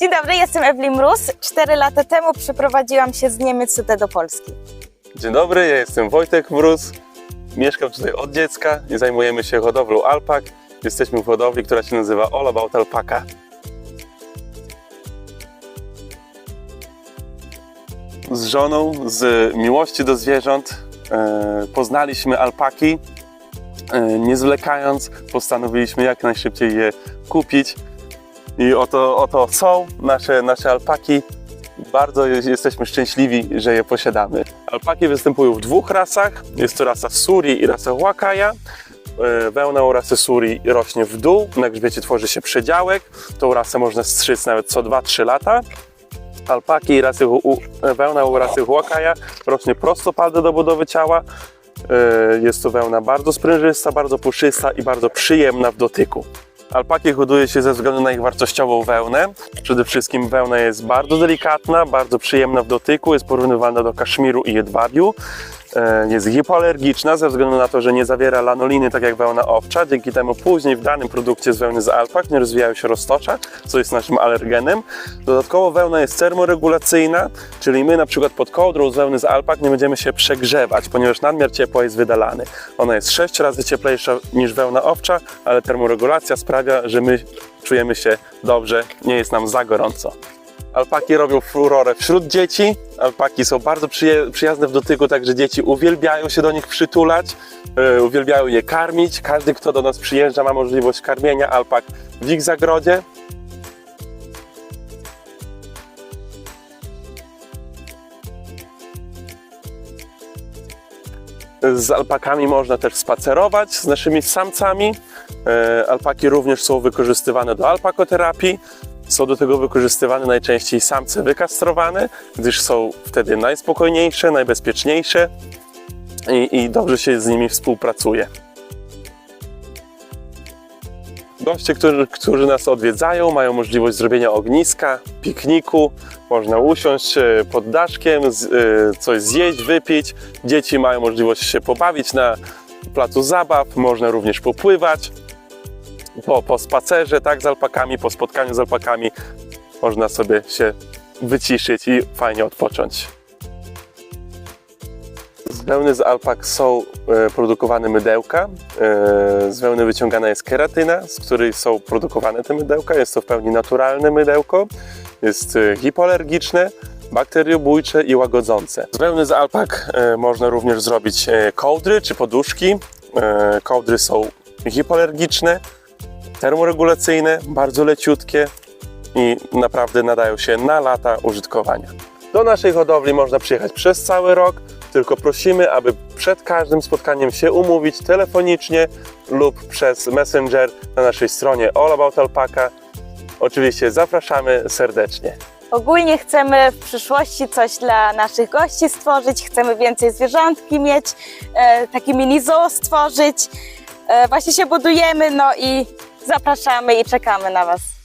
Dzień dobry, jestem Ewelin Mróz. Cztery lata temu przeprowadziłam się z Niemiec tutaj do Polski. Dzień dobry, ja jestem Wojtek Mróz. Mieszkam tutaj od dziecka i zajmujemy się hodowlą alpak. Jesteśmy w hodowli, która się nazywa All About Alpaka. Z żoną, z miłości do zwierząt, e, poznaliśmy alpaki. E, nie zwlekając, postanowiliśmy jak najszybciej je kupić. I oto, oto są nasze, nasze alpaki. Bardzo je- jesteśmy szczęśliwi, że je posiadamy. Alpaki występują w dwóch rasach. Jest to rasa Suri i rasa Huacaja. E, Wełna u rasy Suri rośnie w dół, na grzbiecie tworzy się przedziałek. Tą rasę można strzyc nawet co 2-3 lata. Alpaki i rasy, u, wełna u rasy Huacaja rośnie prostopadle do budowy ciała. E, Jest to wełna bardzo sprężysta, bardzo puszysta i bardzo przyjemna w dotyku. Alpaki hoduje się ze względu na ich wartościową wełnę. Przede wszystkim wełna jest bardzo delikatna, bardzo przyjemna w dotyku, jest porównywana do kaszmiru i jedwabiu. E, Jest hipoalergiczna ze względu na to, że nie zawiera lanoliny, tak jak wełna owcza. Dzięki temu później w danym produkcie z wełny z alpak nie rozwijają się roztocza, co jest naszym alergenem. Dodatkowo wełna jest termoregulacyjna, czyli my na przykład pod kołdrą z wełny z alpak nie będziemy się przegrzewać, ponieważ nadmiar ciepła jest wydalany. Ona jest 6 razy cieplejsza niż wełna owcza, ale termoregulacja sprawia, że my czujemy się dobrze, nie jest nam za gorąco. Alpaki robią furorę wśród dzieci. Alpaki są bardzo przyjazne w dotyku, także dzieci uwielbiają się do nich przytulać, e, uwielbiają je karmić. Każdy, kto do nas przyjeżdża, ma możliwość karmienia alpak w ich zagrodzie. Z alpakami można też spacerować, z naszymi samcami. E, Alpaki również są wykorzystywane do alpakoterapii. Są do tego wykorzystywane najczęściej samce wykastrowane, gdyż są wtedy najspokojniejsze, najbezpieczniejsze i, i dobrze się z nimi współpracuje. Goście, którzy, którzy nas odwiedzają, mają możliwość zrobienia ogniska, pikniku. Można usiąść e, pod daszkiem, z, e, coś zjeść, wypić. Dzieci mają możliwość się pobawić na placu zabaw, można również popływać. Po, po spacerze tak, z alpakami, po spotkaniu z alpakami można sobie się wyciszyć i fajnie odpocząć. Z wełny z alpak są e, produkowane mydełka. E, z wełny wyciągana jest keratyna, z której są produkowane te mydełka. Jest to w pełni naturalne mydełko. Jest e, hipoalergiczne, bakteriobójcze i łagodzące. Z wełny z alpak można również zrobić kołdry czy poduszki. Kołdry są hipoalergiczne, termoregulacyjne, bardzo leciutkie i naprawdę nadają się na lata użytkowania. Do naszej hodowli można przyjechać przez cały rok, tylko prosimy, aby przed każdym spotkaniem się umówić telefonicznie lub przez Messenger na naszej stronie All About Alpaka. Oczywiście zapraszamy serdecznie. Ogólnie chcemy w przyszłości coś dla naszych gości stworzyć, chcemy więcej zwierzątki mieć, e, taki mini zoo stworzyć. E, właśnie się budujemy, no i zapraszamy i czekamy na Was.